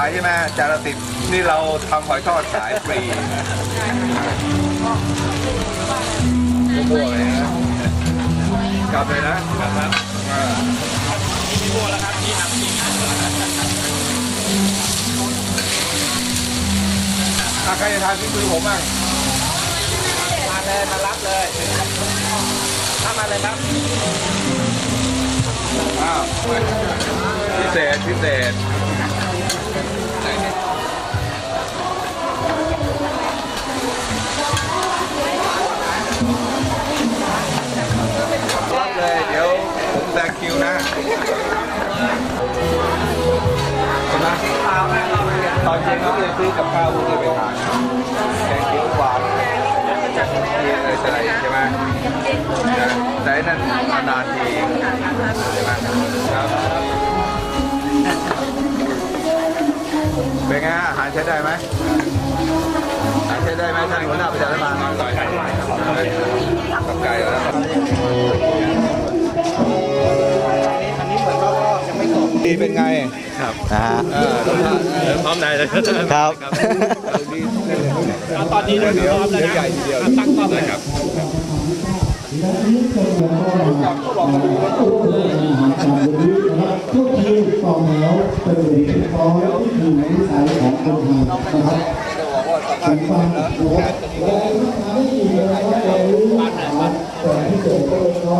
เสริมก็ทำข้าวแกงขายใช่ไหมจานละสิบนี่เราทำหอยทอดขายฟรีมั่วๆเลยนะกลับเลยนะครับอ่าอะใครจะทานที่มือผมบ้างมาเลยมารับเลยถ้ามาเลยครับอ้าวพิเศษพิเศษ อนเย็นเขาจะซื้อกับข้าวพวกนี้ไปทานแกงเขียวหวานมีอะไรอะไรใช่ไหมแต่นั่นนานทีใช่ไหมครับเป็นไงอาหารใช้ได้ไหมอาหารใช้ได้ไหมท่านหัวหน้าประชาธิปัตย์กับไก่แล้ว เป็นไงนะฮะเออรสชาติเออพร้อมได้เลยครับดีตอนนี้เดี๋เดี๋ยยววเดี๋ยวพร้อมแล้วเดี๋ยวนะใหญ่ทีเดียวตั้งกล้องเลยครับทุกทีมต่อแถวเป็นเรียบร้อยที่อยู่ในวิสัยของคนไทยนะครับจะบอกว่าสัมภาษณ์ฟังนะ นะครับและลูกค้าที่อยู่ในวัดเรารู้นะครับแต่ที่เกิดก็เล็กน้อ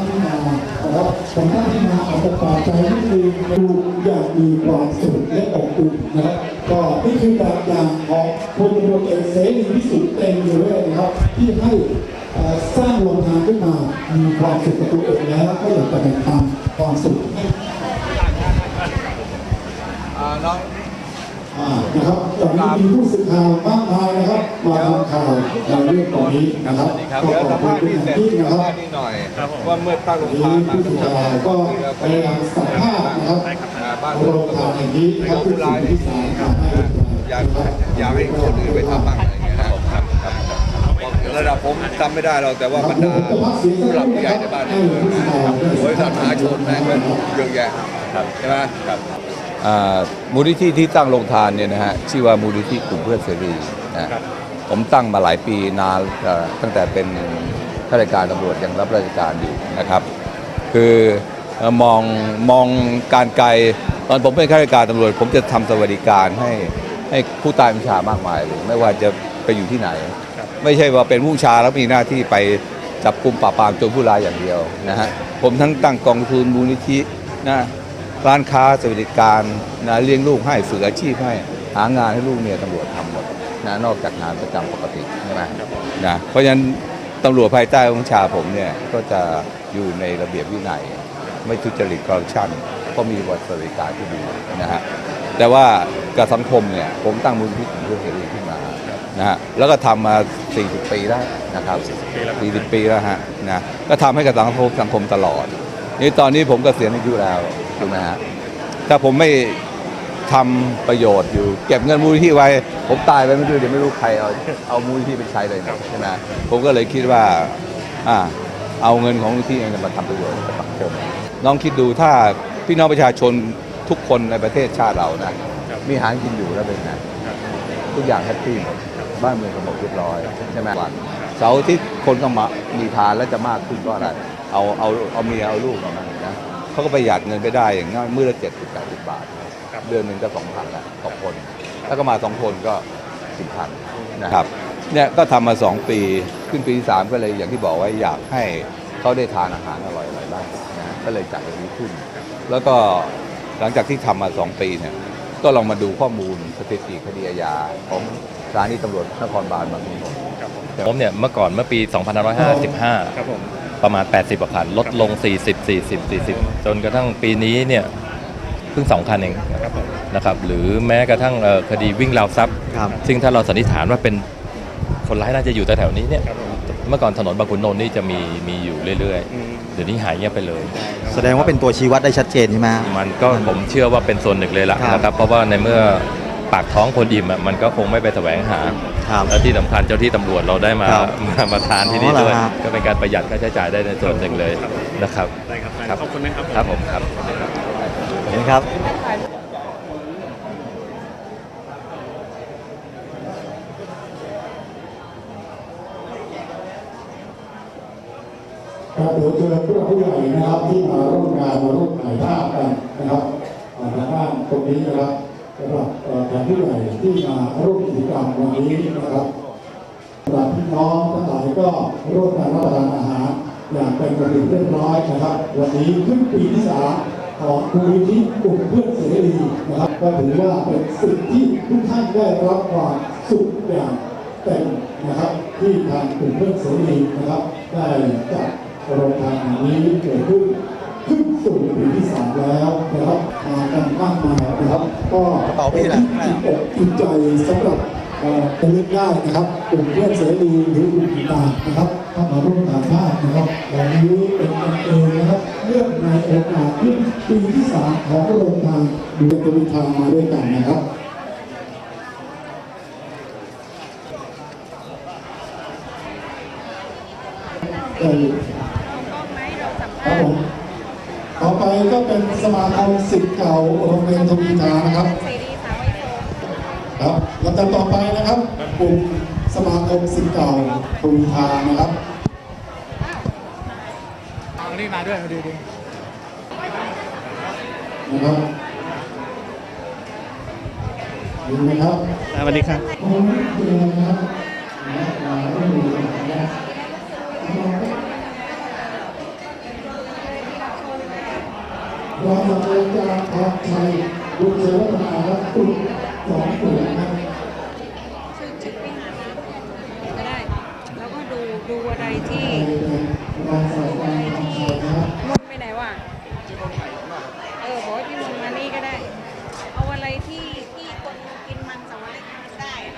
ยนะครับ ของท่านที่มานะครับของท่านที่มาอาจจะป่าใจนิดนึงดูอย่างมีความสุขและอบอุ่นนะครับก็นี่คือแบบอย่างของพลตำรวจเอกเสรีพิสุทธิ์เต็มอยู่เลยนะครับ ที่ให้เอ่อสร้างโรงทานขึ้นมา มีความสุขกับตัวเองแล้วก็อยากจะแบ่งปันความสุขให้อ่าน้องอ่านะครับตอนนี้มีผู้สื่อข่าวมากมายนะครับ มาทำข่าวในเรื่องตรงนี้นะครับก็เดี๋ยวขอสับมคุณภาษณ์เป็นนี่อย่าเสร็จสัมงยิ่งนะครับภาษณ์นี่หน่อยว่าเมื่อตั้งโรงวันทานนี้มาผู้สื่อข่าวก็พยายามสัมภาษณ์นะครับอ่าบ้านโรงทานแห่งนี้นะครับทุกสิ่งทุกอย่างทำให้อยากอยากให้คนอื่นไปทำบ้างอะไรอย่างเงี้ยนะครับครับครับระดับผมจำไม่ได้หรอกแต่ว่าบรรดาผู้หลักผู้ใหญ่ในบ้านเนี่ยบริษัทมหาชนแม่งก็เยอะแยะใช่ไหมครับมูลนิธิที่ตั้งโรงทานเนี่ยนะฮะชื่อว่ามูลนิธิกลุ่มเพื่อนเสรี นะผมตั้งมาหลายปีนานเอ่อตั้งแต่เป็นข้าราชการตำรวจยังรับราชการอยู่นะครับ คือเอ่อมองมองการไกลตอนผมเป็นข้าราชการตำรวจ ผมจะทำสวัสดิการให้ให้ผู้ใตายบัญชามากมายเลยไม่ว่าจะไปอยู่ที่ไหน ไม่ใช่ว่าเป็นผู้ชาแล้วมีหน้าที่ไปจับกลุ่มปราบปรามโจรผู้ร้ายอย่างเดียวนะฮะผมทั้งตั้งกองทุนมูลนิธินะร้านค้าสวัสดิการนะเลี้ยงลูกให้ฝึกอาชีพให้หางานให้ลูกเมียตำรวจทำหมด นะนอกจากงานประจำปกติใช่ไหมนะเพราะฉะนั้นตำรวจภายใต้บัญชาผมเนี่ยก็จะอยู่ในระเบียบวินัย ไม่ทุจริตคอร์รัปชันก็มีบทสวัสดิการที่ดีนะฮะแต่ว่ากับสังคมเนี่ยผมตั้งมูลนิธิเพื่อเสรีขึ้นมานะฮะแล้วก็ทำมา 40 ปีแล้วนะครับ 40 ปีแล้วฮะนะก็ทำให้กับสังคมสังคมตลอดนี่ตอนนี้ผมกเกษียณอายุแล้วถูกไหมฮะถ้าผมไม่ ทำประโยชน์อยู่ เก็บเงินมูลนิธิไว้ ผมตายไปไม่รู้เดี๋ยวไม่รู้ใครเอาเอามูลนิธิไปใช้เลยนะใช่ไหมผมก็เลยคิดว่าอ่าเอาเงินของมูลนิธิเองมาทำประโยชน์กับสังคมลองคิดดูถ้าพี่น้องประชาชนทุกคนในประเทศชาติเรานะมีหากินอยู่แล้วเป็นไงทุกอย่างแฮปปี้หมดบ้านเมืองสงบเรียบร้อยใช่ไหมวันเสาร์ที่คนก็มามีทานแล้วจะมากขึ้นก็อะไรเอาเอาเอาเมียเอาลูกออกมานะเขาก็ประหยัดเงินไปได้อย่างน้อยมื้อละเจ็ดสิบแปดสิบบาท เดือนหนึ่งก็สองพันละต่อคนถ้าก็มาสองคนก็สิบพันนะครับเนี่ยก็ทำมาสองปีขึ้นปีที่สามก็เลยอย่างที่บอกไว้อยากให้เขาได้ทานอาหารอร่อยๆบ้างนะฮะก็เลยจัดอย่างนี้ขึ้น แล้วก็หลังจากที่ทำมาสองปีเนี่ยก็ลองมาดูข้อมูลสถิติคดีอาญาของสถานีตำรวจนครบาลบางขุนนนท์ผมเนี่ยเมื่อก่อนเมื่อปี 2555ครับผมประมาณ 80กว่าคันลดลง 40 40 40 จนกระทั่งปีนี้เนี่ย เพิ่งสองคันเองครับผมนะครับหรือแม้กระทั่งเอ่อคดีวิ่งราวทรัพย์ครับซึ่งถ้าเราสันนิษฐานว่าเป็นคนร้ายน่าจะอยู่แถวๆนี้เนี่ยเมื่อก่อนถนนบางขุนนนท์นี่จะมีมีอยู่เรื่อยอืมๆเดี๋ยวนี้หายเงียบไปเลย แสดงว่าเป็นตัวชี้วัดได้ชัดเจนใช่ไหมฮะมันก็ผมเชื่อว่าเป็นส่วนหนึ่งเลยล่ะครับนะครับเพราะว่าในเมื่อปากท้องคนอิ่มอะมันก็คงไม่ไปแสวงหาครับและที่สำคัญเจ้าที่ตำรวจเราได้มาครับมามาทานที่นี่อ๋อเหรอด้วยฮะก็เป็นการประหยัดค่าใช้จ่ายได้ในส่วนหนึ่งเลยนะครับได้ครับครับขอบคุณนะครับครับผมครับ เห็นครับครับเดี๋ยวเชิญผู้หลักผู้ใหญ่นะครับที่มาร่วมงานมาร่วมถ่ายภาพกันนะครับทางด้านตรงนี้นะครับสำหรับเอ่อแขกผู้ใหญ่ที่มาร่วมกิจกรรมวันนี้นะครับสำหรับพี่น้องทั้งหลายก็ร่วมกันรับประทานอาหารอย่างเป็นระเบียบเรียบร้อยนะครับ วันนี้ขึ้นปีที่สาม ของมูลนิธิกลุ่มเพื่อนเสรีนะครับก็ถือว่าเป็นสิ่งที่ทุกท่านได้รับความสุขอย่างเป็นนะครับ ที่ทางกลุ่มเพื่อนเสรีนะครับ ได้จัดโรงทานแห่งนี้เกิดขึ้นขึ้นสู่ปีที่สามแล้วนะครับมากันมากมายนะครับ ก็กระเป๋าพี่ล่ะเป็นที่อกอิ่มใจสำหรับ เอ่อเป็นเรื่องได้นะครับกลุ่มเพื่อนเสรีหรือกลุ่มต่างนะครับเข้ามาร่วมถ่ายภาพนะครับวันนี้เป็นกันเองนะครับเรื่องในโอกาสที่ปีที่สามของโรงทานดูจะมีทางมาด้วยกันนะครับเอ่อครับผมต่อไปก็เป็นสมาคมสิทธิ์เก่าโรงเรียนทวีทานะครับ เสรีสาวไว้โซ ครับลำ ดับต่อไปนะครับกลุ่มสมาคมสิทธิ์เก่าทวีทานะครับเอานี่มาด้วยมาดูดูนะครับดีนะครับสวัสดีครับผมเรียนนะครับมาเรื่องนี้นะครับรองศาสตราจารย์พรชัยบุญเสวัฒนาครับกลุ่มสองกลุ่มนะครับ ชื่อชื่อไปหาน้ำก็ได้ แล้วก็ ดูอะไรที่รองศาสตราจารย์พรชัยนะครับมไปไหนวะเออบอกให้พี่มนมานี่ก็ได้ เอาอะไรที่ที่คนกินมันสำเร็จได้อะ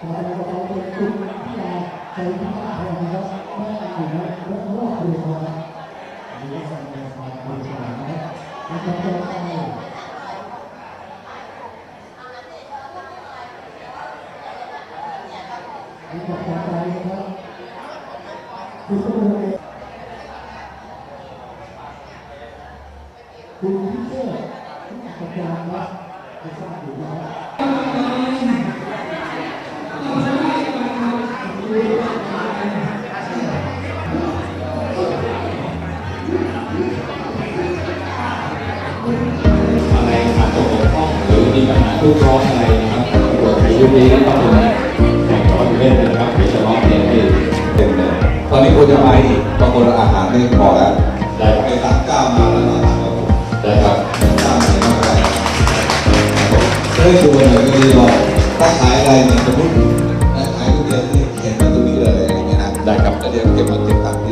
ขอขอบคุณคุณที่มาใช้ที่มาทนนะครับแม่อยู่นะและครอบ ครัวนะครับมีสังคมความเป็นกลางนะครับและต่อตื่นะครับคุณผู้ชมคุณพิเชษฐ์อาจารย์ครับจะทราบอยู่แล้วอะไรขาดตกบกพร่องหรือมีปัญหาทุกข์ร้อนอะไรนะครับตรวจในยุคนี้ก็ต้องเป็นแข่งร้อน เล่นนะครับเดี๋ยวจะร้องเพลงให้เต็มเลยตอนนี้ควรจะไปอีกบางคนอาหารไม่พอแล้วได้คไปรับตักก้าวมาแล้วอาหารก็หมดได้ครับก้าวไหนก็ไม่ได้จะได้ชวนหน่อยก็ดีหรอกถ้าขายอะไรเนี่ยสมมติขายก๋วยเตี๋ยวนี่เขียนมาตรงนี้เลยอะไรอย่างเงี้ยนะได้ครับแล้วเดี๋ยวเก็บมาเก็บตังค์